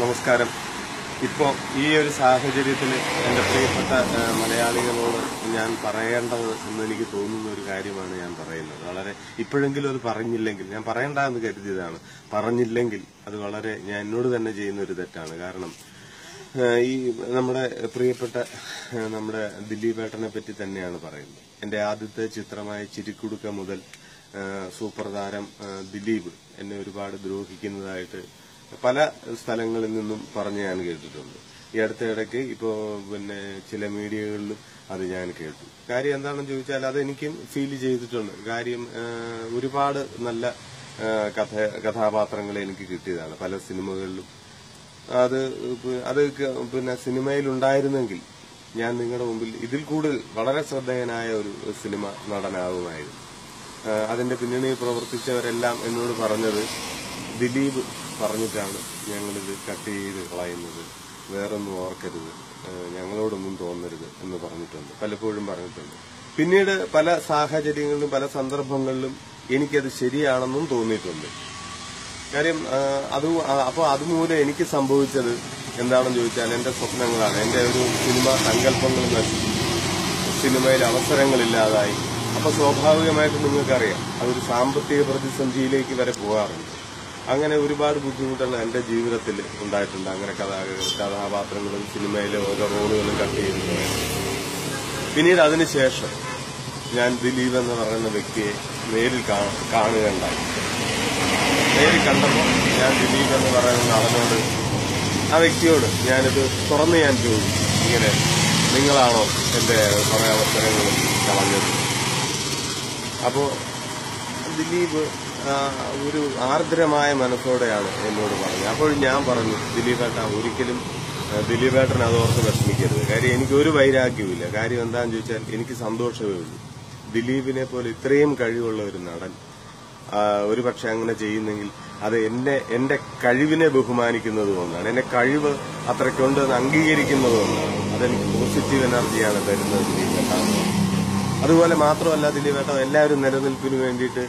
നമസ്കാരം. ഇപ്പോൾ ഈ ഒരു സാഹചര്യത്തിൽ എന്റെ പ്രിയപ്പെട്ട മലയാളികളോട് ഞാൻ പറയേണ്ടത് എന്ന് എനിക്ക് തോന്നുന്ന ഒരു കാര്യമാണ് ഞാൻ പറയുന്നത്. വളരെ ഇപ്പോഴെങ്കിലും അത് പറഞ്ഞില്ലെങ്കിൽ ഞാൻ പറയണ്ടെന്ന് കരുതിയതാണ്. പറഞ്ഞില്ലെങ്കിൽ അത് വളരെ ഞാൻ എന്നോട് തന്നെ ചെയ്യുന്ന ഒരു തെറ്റാണ്. കാരണം ഈ നമ്മുടെ പ്രിയപ്പെട്ട നമ്മുടെ ദിലീപേട്ടനെ പറ്റി തന്നെയാണ് പറയുന്നത്. എന്റെ ആദ്യത്തെ ചിത്രമായ ചിരിക്കുടുക്ക മുതൽ സൂപ്പർ താരം ദിലീപ് എന്നെ ഒരുപാട് ദ്രോഹിക്കുന്നതായിട്ട് പല സ്ഥലങ്ങളിൽ നിന്നും പറഞ്ഞ് ഞാൻ കേട്ടിട്ടുണ്ട്. ഈ അടുത്തിടയ്ക്ക് ഇപ്പോ പിന്നെ ചില മീഡിയകളിലും അത് ഞാൻ കേട്ടു. കാര്യം എന്താണെന്ന് ചോദിച്ചാൽ അത് എനിക്കും ഫീൽ ചെയ്തിട്ടുണ്ട്. കാര്യം ഒരുപാട് നല്ല കഥ കഥാപാത്രങ്ങൾ എനിക്ക് കിട്ടിയതാണ്. പല സിനിമകളിലും അത് അത് പിന്നെ സിനിമയിൽ ഉണ്ടായിരുന്നെങ്കിൽ ഞാൻ നിങ്ങളുടെ മുമ്പിൽ ഇതിൽ കൂടുതൽ വളരെ ശ്രദ്ധേയനായ ഒരു സിനിമ നടനാകുമായിരുന്നു അതിന്റെ പിന്നണിയിൽ പ്രവർത്തിച്ചവരെല്ലാം എന്നോട് പറഞ്ഞത് ദിലീപ് പറഞ്ഞിട്ടാണ് ഞങ്ങളിത് കട്ട് ചെയ്ത് കളയുന്നത്. വേറൊന്നും ഓർക്കരുത്. ഞങ്ങളോടൊന്നും തോന്നരുത് എന്ന് പറഞ്ഞിട്ടുണ്ട്. പലപ്പോഴും പറഞ്ഞിട്ടുണ്ട്. പിന്നീട് പല സാഹചര്യങ്ങളിലും പല സന്ദർഭങ്ങളിലും എനിക്കത് ശരിയാണെന്നും തോന്നിയിട്ടുണ്ട്. കാര്യം അത് അപ്പോൾ അതുമൂലം എനിക്ക് സംഭവിച്ചത് എന്താണെന്ന് ചോദിച്ചാൽ എന്റെ സ്വപ്നങ്ങളാണ്. എന്റെ ഒരു സിനിമ സങ്കല്പങ്ങൾ നശിച്ചു. സിനിമയിൽ അവസരങ്ങളില്ലാതായി. അപ്പൊ സ്വാഭാവികമായിട്ടും നിങ്ങൾക്കറിയാം അതൊരു സാമ്പത്തിക പ്രതിസന്ധിയിലേക്ക് വരെ പോകാറുണ്ട്. അങ്ങനെ ഒരുപാട് ബുദ്ധിമുട്ടുകൾ എന്റെ ജീവിതത്തിൽ ഉണ്ടായിട്ടുണ്ട്. അങ്ങനെ കഥാ കഥാപാത്രങ്ങളും സിനിമയിലെ ഓരോ റോളുകളും കട്ട് ചെയ്തിട്ടുണ്ട്. പിന്നീട് അതിനുശേഷം ഞാൻ ദിലീപ് എന്ന് പറയുന്ന വ്യക്തിയെ നേരിൽ കാണുകയുണ്ടായി. നേരിൽ കണ്ടപ്പോൾ ഞാൻ ദിലീപ് എന്ന് പറയുന്ന നടനോട് ആ വ്യക്തിയോട് ഞാനിത് തുറന്ന് ഞാൻ ചോദിച്ചു. ഇങ്ങനെ നിങ്ങളാണോ എന്റെ കുറെ അവസരങ്ങളും കളഞ്ഞത്? അപ്പോ ദിലീപ് ഒരു ആർദ്രമായ മനസ്സോടെയാണ് എന്നോട് പറഞ്ഞത്. അപ്പോൾ ഞാൻ പറഞ്ഞു ദിലീപേട്ട ഒരിക്കലും ദിലീപേട്ടനെ അതോർത്ത് വിഷമിക്കരുത്. കാര്യം എനിക്ക് ഒരു വൈരാഗ്യവുമില്ല. കാര്യം എന്താണെന്ന് ചോദിച്ചാൽ എനിക്ക് സന്തോഷമേ ഉള്ളൂ. ദിലീപിനെ പോലെ ഇത്രയും കഴിവുള്ള ഒരു നടൻ ഒരു ഒരുപക്ഷെ അങ്ങനെ ചെയ്യുന്നെങ്കിൽ അത് എന്റെ എന്റെ കഴിവിനെ ബഹുമാനിക്കുന്നത് ഒന്നാണ് എന്റെ കഴിവ് അത്രയ്ക്കുണ്ട് എന്ന് അംഗീകരിക്കുന്നത് ഒന്നാണ് അതെനിക്ക് പോസിറ്റീവ് എനർജിയാണ് തരുന്നത് ദിലീപേട്ടാണ് അതുപോലെ മാത്രമല്ല ദിലീപേട്ട എല്ലാവരും നിലനിൽപ്പിന് വേണ്ടിയിട്ട്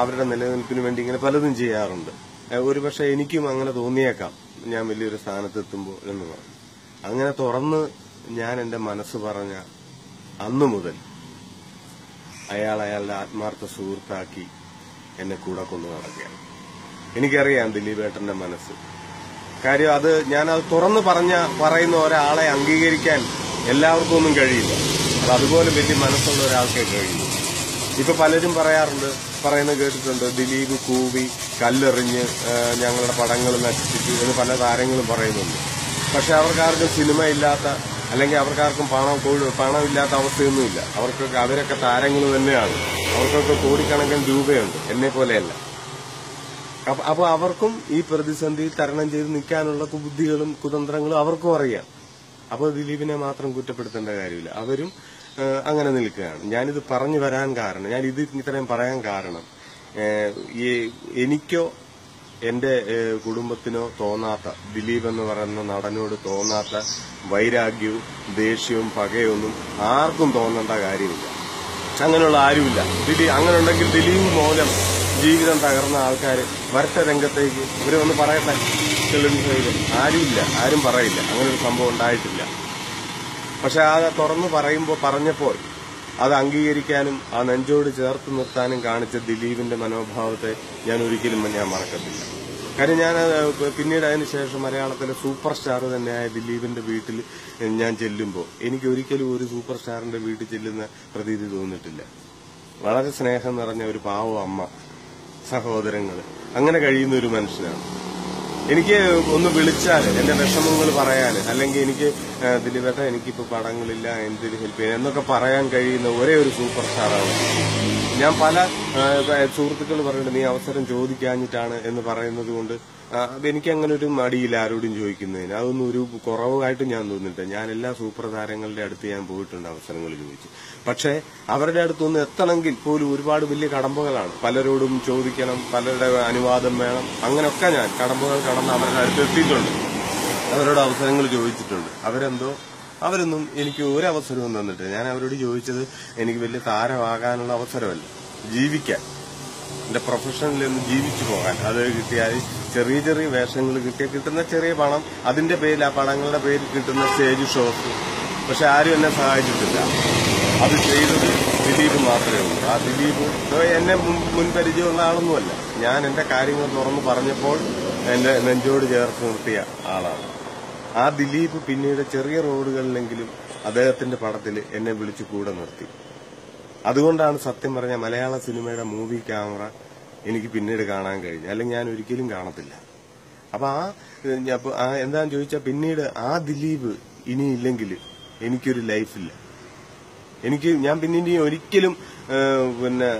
അവരുടെ നിലനിൽപ്പിന് വേണ്ടി ഇങ്ങനെ പലതും ചെയ്യാറുണ്ട്. ഒരുപക്ഷെ എനിക്കും അങ്ങനെ തോന്നിയേക്കാം. ഞാൻ വലിയൊരു സ്ഥാനത്തെത്തുമ്പോൾ എന്ന് പറഞ്ഞു. അങ്ങനെ തുറന്ന് ഞാൻ എന്റെ മനസ്സ് പറഞ്ഞ അന്നു മുതൽ അയാൾ അയാളുടെ ആത്മാർത്ഥ സുഹൃത്താക്കി എന്നെ കൂടെ കൊണ്ടു നടക്കുകയാണ്. എനിക്കറിയാം ദിലീപേട്ടന്റെ മനസ്സ്. കാര്യം അത് ഞാൻ അത് തുറന്നു പറഞ്ഞ പറയുന്ന ഒരാളെ അംഗീകരിക്കാൻ എല്ലാവർക്കും ഒന്നും കഴിയില്ല. അത് അതുപോലെ വലിയ മനസ്സുള്ള ഒരാൾക്കേ കഴിയൂ. ഇപ്പൊ പലരും പറയാറുണ്ട് പറയുന്നത് കേട്ടിട്ടുണ്ട് ദിലീപ് കൂവി കല്ലെറിഞ്ഞ് ഞങ്ങളുടെ പടങ്ങൾ നശിപ്പിച്ചു എന്ന് പല താരങ്ങളും പറയുന്നുണ്ട്. പക്ഷെ അവർക്കാർക്കും സിനിമ ഇല്ലാത്ത അല്ലെങ്കിൽ അവർക്കാർക്കും പണം കൊഴു- പണമില്ലാത്ത അവസ്ഥയൊന്നുമില്ല. അവർക്കൊക്കെ അവരൊക്കെ താരങ്ങൾ തന്നെയാണ്. അവർക്കൊക്കെ കോടിക്കണക്കിന് രൂപയുണ്ട് എന്നെ പോലെയല്ല. അപ്പൊ അവർക്കും ഈ പ്രതിസന്ധി തരണം ചെയ്ത് നിൽക്കാനുള്ള ബുദ്ധികളും കുതന്ത്രങ്ങളും അവർക്കും അറിയാം. അപ്പോൾ ദിലീപിനെ മാത്രം കുറ്റപ്പെടുത്തേണ്ട കാര്യമില്ല. അവരും അങ്ങനെ നിൽക്കുകയാണ്. ഞാനിത് പറഞ്ഞു വരാൻ കാരണം ഞാൻ ഇത് ഇത്രയും പറയാൻ കാരണം ഈ എനിക്കോ എന്റെ കുടുംബത്തിനോ തോന്നാത്ത ദിലീപ് എന്ന് പറയുന്ന നടനോട് തോന്നാത്ത വൈരാഗ്യവും ദേഷ്യവും പകയൊന്നും ആർക്കും തോന്നേണ്ട കാര്യമില്ല. അങ്ങനെയുള്ള ആരുമില്ല. ദിലീപ് അങ്ങനെ ഉണ്ടെങ്കിൽ ദിലീപ് മൂലം ജീവിതം തകർന്ന ആൾക്കാർ വരട്ട രംഗത്തേക്ക്. ഇവരെ ഒന്ന് പറയട്ടെ. ടെലിവിഷനിൽ ആരുമില്ല ആരും പറയില്ല. അങ്ങനൊരു സംഭവം ഉണ്ടായിട്ടില്ല. പക്ഷെ അത് തുറന്നു പറയുമ്പോൾ പറഞ്ഞപ്പോൾ അത് അംഗീകരിക്കാനും ആ നെഞ്ചോട് ചേർത്ത് നിർത്താനും കാണിച്ച ദിലീപിന്റെ മനോഭാവത്തെ ഞാൻ ഒരിക്കലും ഞാൻ മറക്കത്തില്ല. കാര്യം ഞാൻ പിന്നീട് അതിന് ശേഷം മലയാളത്തിലെ സൂപ്പർ സ്റ്റാർ തന്നെയായ ദിലീപിന്റെ വീട്ടിൽ ഞാൻ ചെല്ലുമ്പോൾ എനിക്ക് ഒരിക്കലും ഒരു സൂപ്പർ സ്റ്റാറിന്റെ വീട്ടിൽ ചെല്ലുന്ന പ്രതീതി തോന്നിയിട്ടില്ല. വളരെ സ്നേഹം നിറഞ്ഞ ഒരു പാവ അമ്മ സഹോദരങ്ങൾ അങ്ങനെ കഴിയുന്ന ഒരു മനുഷ്യനാണ്. എനിക്ക് ഒന്ന് വിളിച്ചാൽ എന്റെ വിഷമങ്ങൾ പറയാൻ അല്ലെങ്കിൽ എനിക്ക് ദിലീപേട്ട എനിക്കിപ്പോ പടങ്ങളില്ല എന്തിന് ഹെൽപ്പ് ചെയ്യാൻ എന്നൊക്കെ പറയാൻ കഴിയുന്ന ഒരേ ഒരു സൂപ്പർ സ്റ്റാറാണ് ഞാൻ പല സുഹൃത്തുക്കൾ പറയുന്നുണ്ട് നീ അവസരം ചോദിക്കാഞ്ഞിട്ടാണ് എന്ന് പറയുന്നത് കൊണ്ട് എനിക്ക് അങ്ങനെ ഒരു മടിയില്ല ആരോടും ചോദിക്കുന്നതിന്. അതൊന്നും ഒരു കുറവായിട്ട് ഞാൻ തോന്നിട്ട് ഞാൻ എല്ലാ സൂപ്പർ താരങ്ങളുടെ അടുത്ത് ഞാൻ പോയിട്ടുണ്ട് അവസരങ്ങൾ ചോദിച്ചു. പക്ഷേ അവരുടെ അടുത്തൊന്ന് എത്തണമെങ്കിൽ പോലും ഒരുപാട് വലിയ കടമ്പകളാണ്. പലരോടും ചോദിക്കണം പലരുടെ അനുവാദം വേണം. അങ്ങനെയൊക്കെ ഞാൻ കടമ്പകൾ കടന്ന് അവരുടെ അടുത്ത് എത്തിയിട്ടുണ്ട്. അവരോട് അവസരങ്ങൾ ചോദിച്ചിട്ടുണ്ട്. അവരെന്തോ അവരൊന്നും എനിക്ക് ഒരു അവസരവും തന്നിട്ട് ഞാൻ അവരോട് ചോദിച്ചത് എനിക്ക് വലിയ താരമാകാനുള്ള അവസരമല്ല. ജീവിക്കാൻ. എന്റെ പ്രൊഫഷനിൽ നിന്ന് ജീവിച്ചു പോകാൻ. അത് കിട്ടിയാൽ ചെറിയ ചെറിയ വേഷങ്ങൾ കിട്ടിയ കിട്ടുന്ന ചെറിയ പണം അതിന്റെ പേരിൽ ആ പണങ്ങളുടെ പേരിൽ കിട്ടുന്ന സ്റ്റേജ് ഷോസ് പക്ഷെ ആരും എന്നെ സഹായിച്ചിട്ടില്ല. അത് ചെയ്തത് ദിലീപ് മാത്രമേ ഉള്ളൂ. ആ ദിലീപ് എന്നെ മുൻ- മുൻപരിചയമുള്ള ആളൊന്നുമല്ല. ഞാൻ എന്റെ കാര്യങ്ങൾ തുറന്നു പറഞ്ഞപ്പോൾ എന്റെ നെഞ്ചോട് ചേർത്ത് നിർത്തിയ ആളാണ്. ആ ദിലീപ് പിന്നീട് ചെറിയ റോഡുകളിലെങ്കിലും അദ്ദേഹത്തിന്റെ പടത്തിൽ എന്നെ വിളിച്ചു കൂടെ നിർത്തി. അതുകൊണ്ടാണ് സത്യം പറഞ്ഞ മലയാള സിനിമയുടെ മൂവി ക്യാമറ എനിക്ക് പിന്നീട് കാണാൻ കഴിഞ്ഞു അല്ലെങ്കിൽ ഞാൻ ഒരിക്കലും കാണത്തില്ല. അപ്പൊ ആ എന്താന്ന് ചോദിച്ചാൽ പിന്നീട് ആ ദിലീപ് ഇനിയില്ലെങ്കിൽ എനിക്കൊരു ലൈഫില്ല. എനിക്ക് ഞാൻ പിന്നെ ഒരിക്കലും പിന്നെ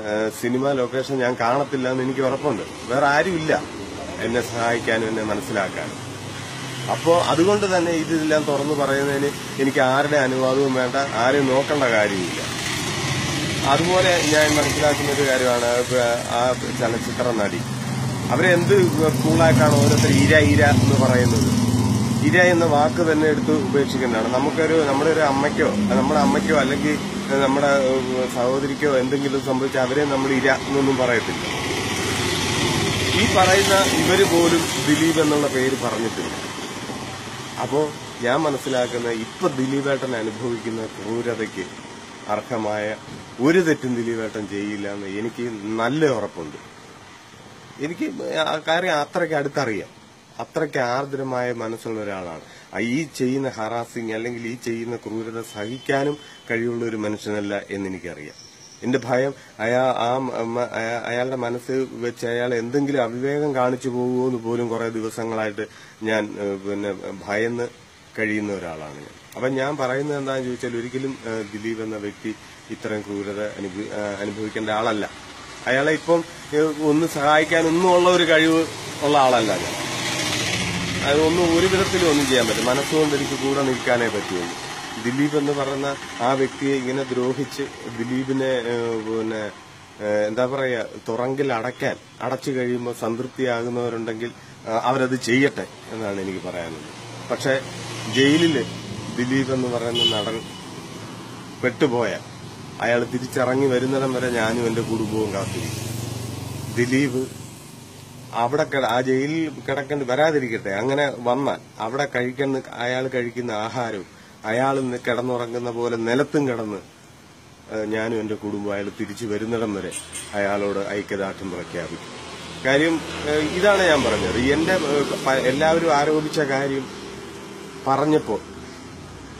സിനിമ ലൊക്കേഷൻ ഞാൻ കാണത്തില്ല എന്ന് എനിക്ക് ഉറപ്പുണ്ട്. വേറെ ആരുമില്ല. എന്നെ സഹായിക്കാനും എന്നെ മനസ്സിലാക്കാനും അപ്പോ അതുകൊണ്ട് തന്നെ ഇതെല്ലാം തുറന്നു പറയുന്നതിന് എനിക്ക് ആരുടെ അനുവാദവും വേണ്ട ആരെയും നോക്കേണ്ട കാര്യമില്ല. അതുപോലെ ഞാൻ മനസ്സിലാക്കുന്ന ഒരു കാര്യമാണ് ആ ചലച്ചിത്ര നടി. അവരെന്ത് കൂളായിട്ടാണ് ഓരോരുത്തർ ഇര ഇര എന്ന് പറയുന്നത്? ഇര എന്ന വാക്ക് തന്നെ എടുത്ത് ഉപേക്ഷിക്കുന്നതാണ്. നമുക്കൊരു നമ്മുടെ ഒരു അമ്മയ്ക്കോ നമ്മുടെ അമ്മയ്ക്കോ അല്ലെങ്കിൽ നമ്മുടെ സഹോദരിക്കോ എന്തെങ്കിലും സംഭവിച്ചാൽ അവരെ നമ്മൾ ഇര എന്നൊന്നും പറയത്തില്ല. ഈ പറയുന്ന ഇവർ പോലും ദിലീപ് എന്നുള്ള പേര് പറഞ്ഞിട്ടില്ല. അപ്പോൾ ഞാൻ മനസ്സിലാക്കുന്ന ഇപ്പൊ ദിലീപേട്ടൻ അനുഭവിക്കുന്ന ക്രൂരതയ്ക്ക് അർഹമായ ഒരു തെറ്റും ദിലീപേട്ടൻ ചെയ്യില്ല എന്ന് എനിക്ക് നല്ല ഉറപ്പുണ്ട്. എനിക്ക് ആ കാര്യം അത്രയ്ക്ക് അടുത്തറിയാം. അത്രയ്ക്ക് ആർദ്രമായ മനസ്സുള്ള ഒരാളാണ്. ഈ ചെയ്യുന്ന ഹറാസിങ് അല്ലെങ്കിൽ ഈ ചെയ്യുന്ന ക്രൂരത സഹിക്കാനും കഴിവുള്ള ഒരു മനുഷ്യനല്ല എന്ന് എനിക്കറിയാം. എന്റെ ഭയം അയാ ആ അയാളുടെ മനസ്സ് വെച്ച് അയാൾ എന്തെങ്കിലും അവിവേകം കാണിച്ചു പോകുമോ എന്ന് പോലും കുറെ ദിവസങ്ങളായിട്ട് ഞാൻ പിന്നെ ഭയന്ന് കഴിയുന്ന ഒരാളാണ് ഞാൻ. അപ്പൊ ഞാൻ പറയുന്നത് എന്താണെന്ന് ചോദിച്ചാൽ ഒരിക്കലും ദിലീപ് എന്ന വ്യക്തി ഇത്തരം ക്രൂരത അനുഭവി- അനുഭവിക്കേണ്ട ആളല്ല. അയാളെ ഇപ്പം ഒന്ന് സഹായിക്കാൻ ഒന്നും ഉള്ള ഒരു കഴിവ് ഉള്ള ആളല്ല ഞാൻ. അതൊന്നും ഒരു വിധത്തിലും ഒന്നും ചെയ്യാൻ പറ്റും മനസ്സുകൊണ്ട് എനിക്ക് കൂടെ നിൽക്കാനേ പറ്റുള്ളൂ. ദിലീപ് എന്ന് പറയുന്ന ആ വ്യക്തിയെ ഇങ്ങനെ ദ്രോഹിച്ച് ദിലീപിനെ പിന്നെ എന്താ പറയുക തുറങ്കിൽ അടയ്ക്കാൻ അടച്ചു കഴിയുമ്പോൾ സംതൃപ്തിയാകുന്നവരുണ്ടെങ്കിൽ അവരത് ചെയ്യട്ടെ എന്നാണ് എനിക്ക് പറയാനുള്ളത്. പക്ഷെ ജയിലിൽ ദിലീപ് എന്ന് പറയുന്ന നടൻ പെട്ടുപോയ അയാൾ തിരിച്ചിറങ്ങി വരുന്നിടം വരെ ഞാനും എന്റെ കുടുംബവും കാത്തിരിക്കും. ദിലീപ് അവിടെ ആ ജയിലിൽ കിടക്കേണ്ടി വരാതിരിക്കട്ടെ അങ്ങനെ വന്നാൽ അവിടെ കഴിക്കുന്ന അയാൾ കഴിക്കുന്ന ആഹാരവും അയാൾ കിടന്നുറങ്ങുന്ന പോലെ നിലത്തും കിടന്ന് ഞാനും എന്റെ കുടുംബം അയാൾ തിരിച്ചു വരുന്നിടം വരെ അയാളോട് ഐക്യദാർഢ്യം പ്രഖ്യാപിക്കും. കാര്യം ഇതാണ് ഞാൻ പറഞ്ഞത്. എന്റെ എല്ലാവരും ആരോപിച്ച കാര്യം പറഞ്ഞപ്പോൾ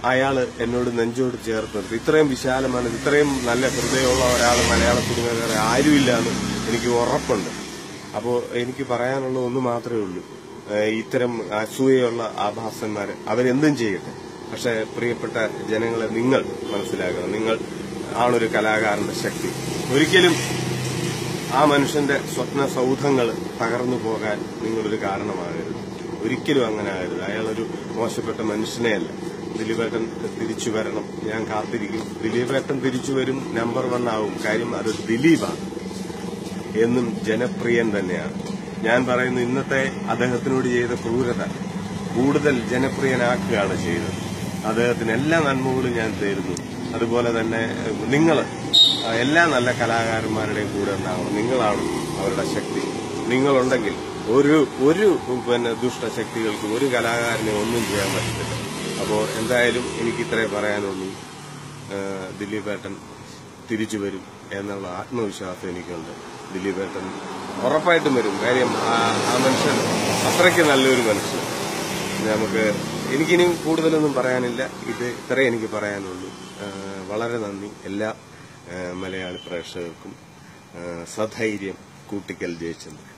അയാൾ എന്നോട് നെഞ്ചോട് ചേർത്ത് ഇത്രയും വിശാലമാണ് ഇത്രയും നല്ല ഹൃദയമുള്ള ഒരാൾ മലയാള സിനിമ വേറെ ആരുമില്ല എന്ന് എനിക്ക് ഉറപ്പുണ്ട്. അപ്പോൾ എനിക്ക് പറയാനുള്ള ഒന്ന് മാത്രമേ ഉള്ളൂ. ഇത്തരം അസൂയുള്ള ആഭാസന്മാര് അവരെന്തും ചെയ്യട്ടെ. പക്ഷെ പ്രിയപ്പെട്ട ജനങ്ങളെ നിങ്ങൾ മനസ്സിലാക്കണം നിങ്ങൾ ആണൊരു കലാകാരന്റെ ശക്തി. ഒരിക്കലും ആ മനുഷ്യന്റെ സ്വപ്ന സൗധങ്ങൾ തകർന്നു പോകാൻ നിങ്ങളൊരു കാരണമാകരുത്. ഒരിക്കലും അങ്ങനെ ആകരുത്. അയാളൊരു മോശപ്പെട്ട മനുഷ്യനെയല്ല. ദിലീപേട്ടൻ തിരിച്ചു വരണം. ഞാൻ കാത്തിരിക്കും. ദിലീപേട്ടൻ തിരിച്ചു വരും നമ്പർ വൺ ആവും. കാര്യം അത് ദിലീപാണ്. എന്നും ജനപ്രിയൻ തന്നെയാണ്. ഞാൻ പറയുന്നു ഇന്നത്തെ അദ്ദേഹത്തിനോട് ചെയ്ത ക്രൂരത കൂടുതൽ ജനപ്രിയനാക്കുകയാണ് ചെയ്തത്. അദ്ദേഹത്തിന് എല്ലാ നന്മകളും ഞാൻ തരുന്നു അതുപോലെ തന്നെ നിങ്ങൾ എല്ലാ നല്ല കലാകാരന്മാരുടെയും കൂടെ ഉണ്ടാകണം നിങ്ങളാണ് അവരുടെ ശക്തി. നിങ്ങളുണ്ടെങ്കിൽ ഒരു ഒരു പിന്നെ ദുഷ്ടശക്തികൾക്ക് ഒരു കലാകാരനെ ഒന്നും ചെയ്യാൻ പറ്റത്തില്ല. അപ്പോൾ എന്തായാലും എനിക്ക് ഇത്രേ പറയാനുള്ളൂ. ദിലീപേട്ടൻ തിരിച്ചു വരും എന്നുള്ള ആത്മവിശ്വാസം എനിക്കുണ്ട്. ദിലീപേട്ടൻ ഉറപ്പായിട്ടും വരും. കാര്യം ആ മനുഷ്യൻ അത്രയ്ക്ക് നല്ലൊരു മനുഷ്യൻ. നമുക്ക് എനിക്കിനി കൂടുതലൊന്നും പറയാനില്ല. ഇത് ഇത്രേ എനിക്ക് പറയാനുള്ളൂ. വളരെ നന്ദി എല്ലാ മലയാളി പ്രേക്ഷകർക്കും. സധൈര്യം കൂട്ടിക്കൽ ജയിച്ചത്